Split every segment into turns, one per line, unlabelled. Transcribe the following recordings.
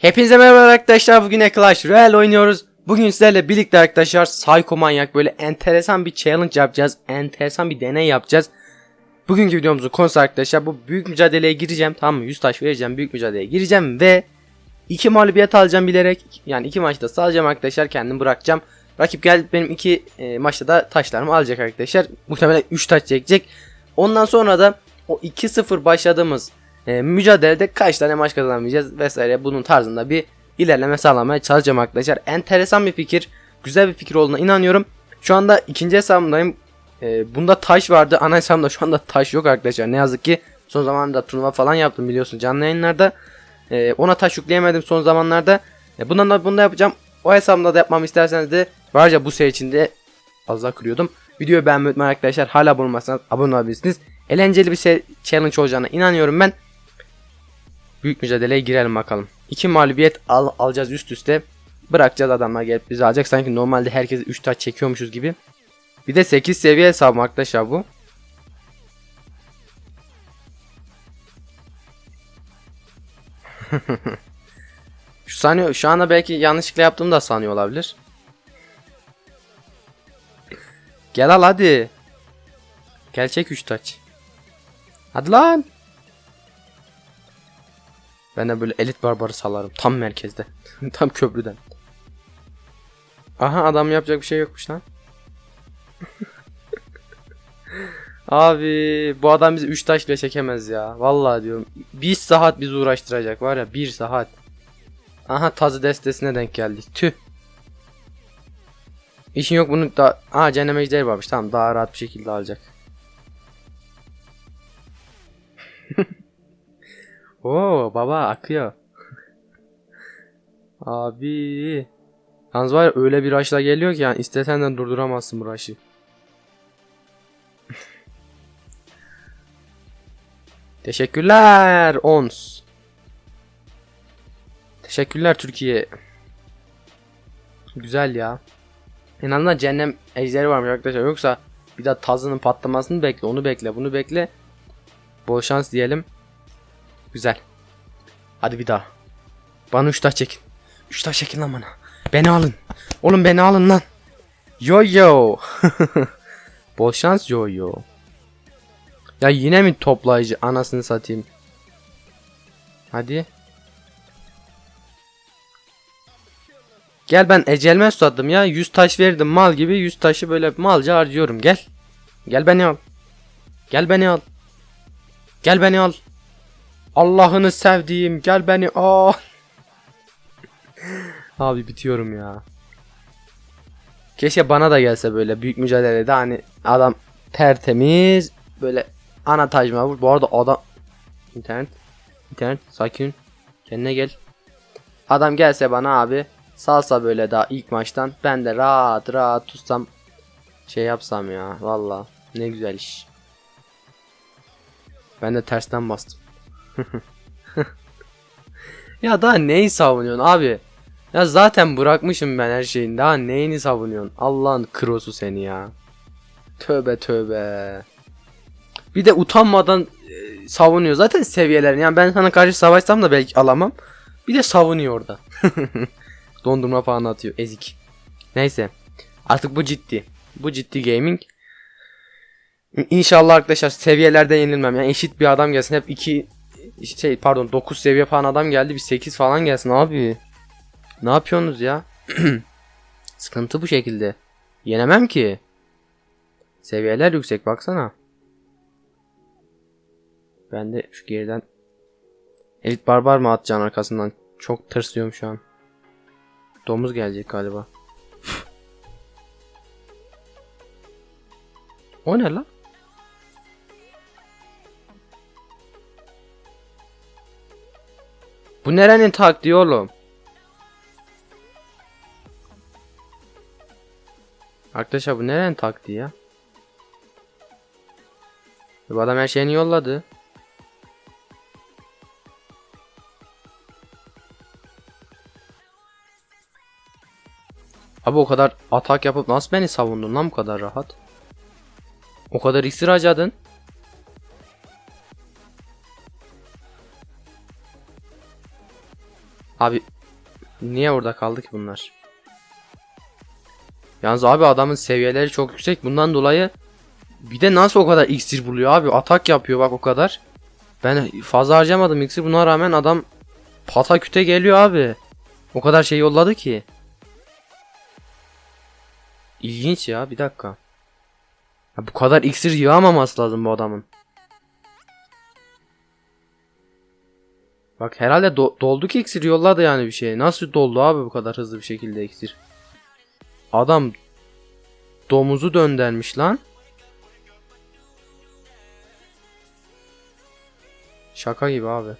Hepinize merhaba arkadaşlar. Bugün Clash Royale oynuyoruz. Bugün sizlerle birlikte arkadaşlar Psycho Manyak böyle enteresan bir challenge yapacağız. Enteresan bir deney yapacağız. Bugünkü videomuzun konusu arkadaşlar bu büyük mücadeleye gireceğim. Tamam mı? 100 taş vereceğim. Büyük mücadeleye gireceğim ve iki mağlubiyet alacağım bilerek. Yani iki maçta salacağım arkadaşlar. Kendim bırakacağım. Rakip geldi benim iki e, maçta da taşlarımı alacak arkadaşlar. Muhtemelen 3 taş çekecek. Ondan sonra da o 2-0 başladığımız e, mücadelede kaç tane maç kazanamayacağız vesaire bunun tarzında bir ilerleme sağlamaya çalışacağım arkadaşlar. Enteresan bir fikir, güzel bir fikir olduğuna inanıyorum. Şu anda ikinci hesabımdayım. E, bunda taş vardı. Ana hesabımda şu anda taş yok arkadaşlar. Ne yazık ki son zamanlarda turnuva falan yaptım biliyorsun canlı yayınlarda. E, ona taş yükleyemedim son zamanlarda. E, bundan da bunu da yapacağım. O hesabımda da yapmamı isterseniz de varca bu sene içinde az daha kırıyordum. Videoyu beğenmeyi unutmayın arkadaşlar. Hala abone olmazsanız abone olabilirsiniz. Eğlenceli bir şey, challenge olacağına inanıyorum ben. Büyük mücadeleye girelim bakalım. İki mağlubiyet al, alacağız üst üste. Bırakacağız adamlar gelip bizi alacak. Sanki normalde herkes 3 taç çekiyormuşuz gibi. Bir de 8 seviye hesabım arkadaşlar bu. şu sanıyor, şu anda belki yanlışlıkla yaptığımı da sanıyor olabilir. Gel al hadi. Gel çek 3 taç. Hadi lan. Ben de böyle elit barbarı salarım. Tam merkezde. Tam köprüden. Aha adam yapacak bir şey yokmuş lan. Abi bu adam bizi 3 taş bile çekemez ya. Vallahi diyorum. 1 saat bizi uğraştıracak var ya 1 saat. Aha tazı destesine denk geldik. Tüh. İşin yok bunu da... Aa cehennem ejderi varmış tamam daha rahat bir şekilde alacak. Oo baba akıyor. Abi. Yalnız var ya öyle bir rush'la geliyor ki yani istesen de durduramazsın bu rush'ı. Teşekkürler Ons. Teşekkürler Türkiye. Güzel ya. En azından cehennem ejderi varmış arkadaşlar. Yoksa bir daha tazının patlamasını bekle. Onu bekle. Bunu bekle. Bol şans diyelim. Güzel. Hadi bir daha. Bana 3 taş çekin. 3 taş çekin lan bana. Beni alın. Oğlum beni alın lan. Yo yo. Bol şans yo yo. Ya yine mi toplayıcı anasını satayım. Hadi. Gel ben ecelme susadım ya. 100 taş verdim mal gibi 100 taşı böyle malca harcıyorum. Gel. Gel beni al. Gel beni al. Gel beni al. Allah'ını sevdiğim gel beni al. Abi bitiyorum ya. Keşke bana da gelse böyle büyük mücadelede hani adam tertemiz böyle ana tacma vur. Bu arada adam internet internet sakin kendine gel. Adam gelse bana abi salsa böyle daha ilk maçtan ben de rahat rahat tutsam şey yapsam ya valla ne güzel iş. Ben de tersten bastım. ya daha neyi savunuyorsun abi? Ya zaten bırakmışım ben her şeyin. Daha neyini savunuyorsun? Allah'ın krosu seni ya. Tövbe tövbe. Bir de utanmadan e, savunuyor. Zaten seviyelerini. Yani ben sana karşı savaşsam da belki alamam. Bir de savunuyor orada. Dondurma falan atıyor. Ezik. Neyse. Artık bu ciddi. Bu ciddi gaming. İnşallah arkadaşlar seviyelerde yenilmem. Yani eşit bir adam gelsin. Hep 2 şey pardon 9 seviye falan adam geldi. Bir 8 falan gelsin abi. Ne yapıyorsunuz ya? Sıkıntı bu şekilde. Yenemem ki. Seviyeler yüksek baksana. Ben de şu geriden Elit barbar mı atacaksın arkasından? Çok tırsıyorum şu an. Domuz gelecek galiba. o ne lan? Bu nerenin taktiği oğlum? Arkadaşlar bu nerenin taktiği ya? Bu adam her şeyini yolladı. Abi o kadar atak yapıp nasıl beni savundun lan bu kadar rahat? O kadar iksir harcadın. Abi niye orada kaldı ki bunlar? Yalnız abi adamın seviyeleri çok yüksek. Bundan dolayı bir de nasıl o kadar iksir buluyor abi? Atak yapıyor bak o kadar. Ben fazla harcamadım iksir. Buna rağmen adam pataküte geliyor abi. O kadar şey yolladı ki. İlginç ya bir dakika. Ya bu kadar iksir yığamaması lazım bu adamın. Bak herhalde do- doldu ki iksir yolladı yani bir şey. Nasıl doldu abi bu kadar hızlı bir şekilde iksir? Adam domuzu döndermiş lan. Şaka gibi abi.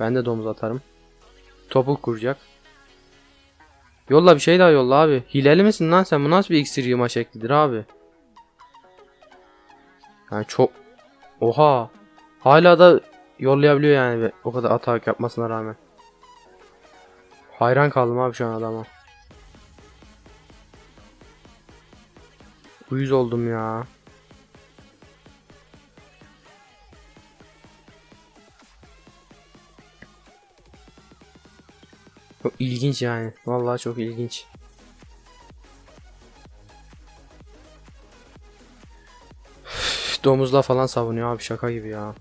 Ben de domuz atarım. Topuk kuracak. Yolla bir şey daha yolla abi. Hileli misin lan sen? Bu nasıl bir iksir yığma şeklidir abi? Yani çok... Oha. Hala da yollayabiliyor yani o kadar atak yapmasına rağmen. Hayran kaldım abi şu an adama. Uyuz oldum ya. Çok ilginç yani. Vallahi çok ilginç. Domuzla falan savunuyor abi şaka gibi ya.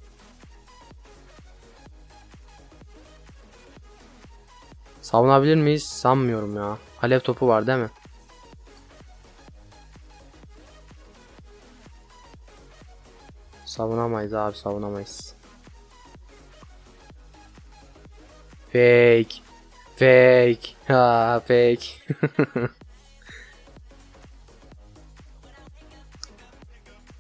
Savunabilir miyiz? Sanmıyorum ya. Alev topu var değil mi? Savunamayız abi savunamayız. Fake. Fake. Ha fake.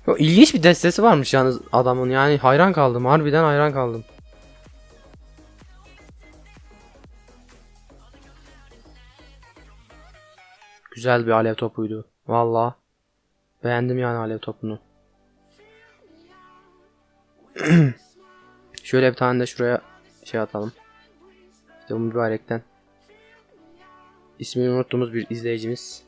Yo, bir destesi varmış yalnız adamın yani hayran kaldım harbiden hayran kaldım. Güzel bir alev topuydu. Valla. Beğendim yani alev topunu. Şöyle bir tane de şuraya şey atalım. İşte bu mübarekten. İsmini unuttuğumuz bir izleyicimiz.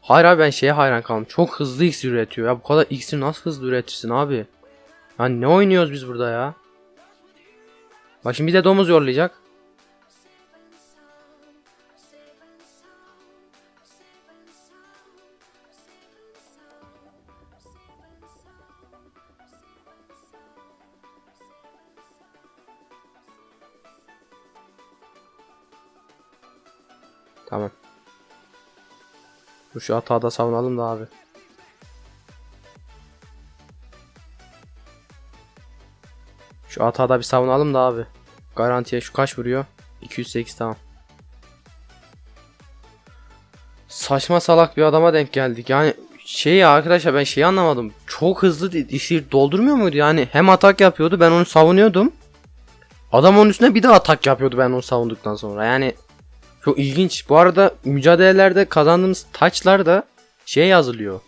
Hayır abi ben şeye hayran kaldım. Çok hızlı iksir üretiyor ya. Bu kadar iksir nasıl hızlı üretirsin abi? Yani ne oynuyoruz biz burada ya? Bak şimdi bir de domuz yollayacak. Tamam. Dur şu hata da savunalım da abi. Şu hata da bir savunalım da abi. Garantiye şu kaç vuruyor? 208 tamam. Saçma salak bir adama denk geldik. Yani şey ya arkadaşlar ben şeyi anlamadım. Çok hızlı di- dişi doldurmuyor muydu? Yani hem atak yapıyordu ben onu savunuyordum. Adam onun üstüne bir daha atak yapıyordu ben onu savunduktan sonra. Yani çok ilginç. Bu arada mücadelelerde kazandığımız taçlar da şey yazılıyor.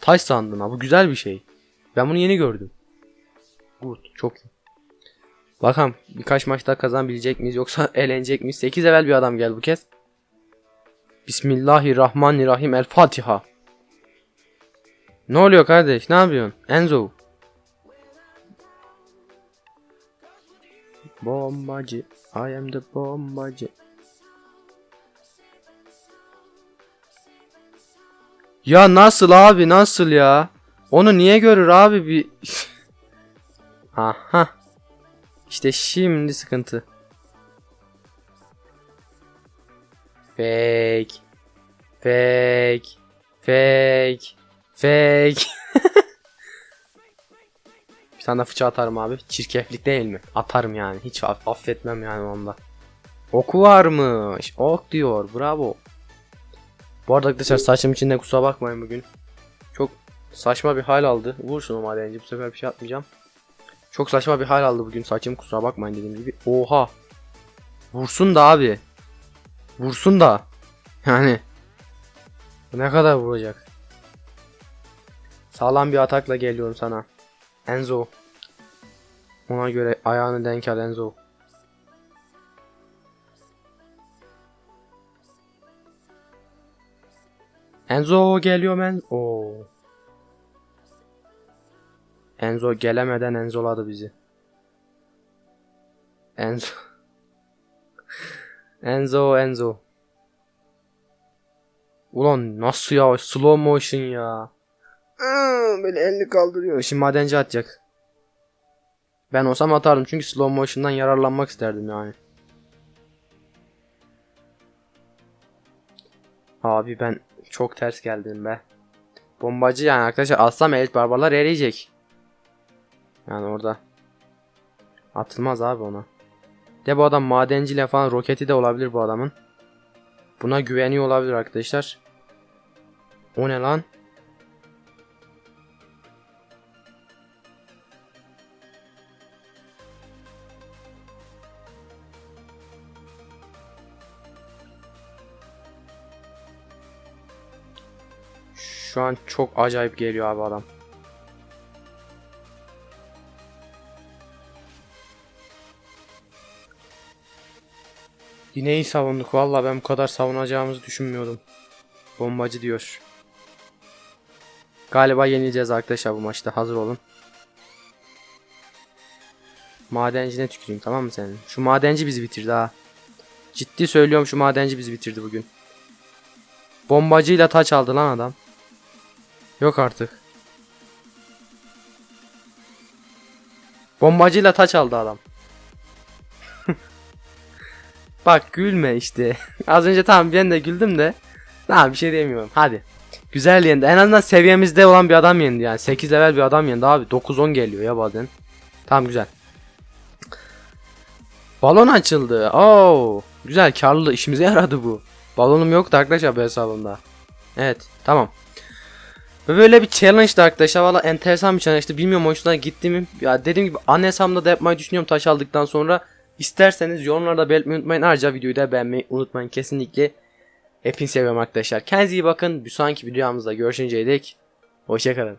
Taç sandığına. Bu güzel bir şey. Ben bunu yeni gördüm. Good. Çok iyi. Bakalım birkaç maç daha kazanabilecek miyiz yoksa elenecek miyiz? 8 evvel bir adam geldi bu kez. Bismillahirrahmanirrahim. El Fatiha. Ne oluyor kardeş? Ne yapıyorsun? Enzo. Bombacı. I am the bombacı. Ya nasıl abi nasıl ya? Onu niye görür abi bir... Aha. İşte şimdi sıkıntı. Fake. Fake. Fake. Fake. bir tane de fıça atarım abi. Çirkeflik değil mi? Atarım yani. Hiç aff- affetmem yani onda. Oku varmış. Ok diyor. Bravo. Bu arada arkadaşlar saçım içinde kusura bakmayın bugün. Çok saçma bir hal aldı. Vursun o madenci bu sefer bir şey atmayacağım. Çok saçma bir hal aldı bugün saçım kusura bakmayın dediğim gibi. Oha. Vursun da abi. Vursun da. Yani. Ne kadar vuracak? Sağlam bir atakla geliyorum sana. Enzo. Ona göre ayağını denk al Enzo. Enzo geliyor men. Oo. Enzo gelemeden Enzoladı bizi. Enzo. Enzo Enzo. Ulan nasıl ya slow motion ya. Böyle elini kaldırıyor. Şimdi madenci atacak. Ben olsam atardım çünkü slow motion'dan yararlanmak isterdim yani. Abi ben çok ters geldim be. Bombacı yani arkadaşlar alsam elit barbarlar eriyecek. Yani orada. Atılmaz abi ona. De bu adam madenciyle falan roketi de olabilir bu adamın. Buna güveniyor olabilir arkadaşlar. O ne lan? Şu an çok acayip geliyor abi adam. Yine iyi savunduk. Valla ben bu kadar savunacağımızı düşünmüyordum. Bombacı diyor. Galiba yenileceğiz arkadaşlar bu maçta. Hazır olun. Madencine tüküreyim tamam mı senin? Şu madenci bizi bitirdi ha. Ciddi söylüyorum şu madenci bizi bitirdi bugün. Bombacıyla taç aldı lan adam. Yok artık. Bombacıyla taç aldı adam. Bak gülme işte. Az önce tamam ben de güldüm de. Tamam bir şey demiyorum. Hadi. Güzel yendi. En azından seviyemizde olan bir adam yendi yani. 8 level bir adam yendi abi. 9-10 geliyor ya bazen. Tamam güzel. Balon açıldı. Oo, güzel karlı işimize yaradı bu. Balonum yoktu arkadaşlar bu hesabımda. Evet tamam. Ve böyle bir challenge arkadaşlar valla enteresan bir challenge bilmiyorum hoşuna gitti mi? Ya dediğim gibi ana hesabımda da yapmayı düşünüyorum taş aldıktan sonra. İsterseniz yorumlarda belirtmeyi unutmayın. Ayrıca videoyu da beğenmeyi unutmayın. Kesinlikle Hepinizi seviyorum arkadaşlar. Kendinize iyi bakın. Bir sonraki videomuzda görüşünceye dek Hoşçakalın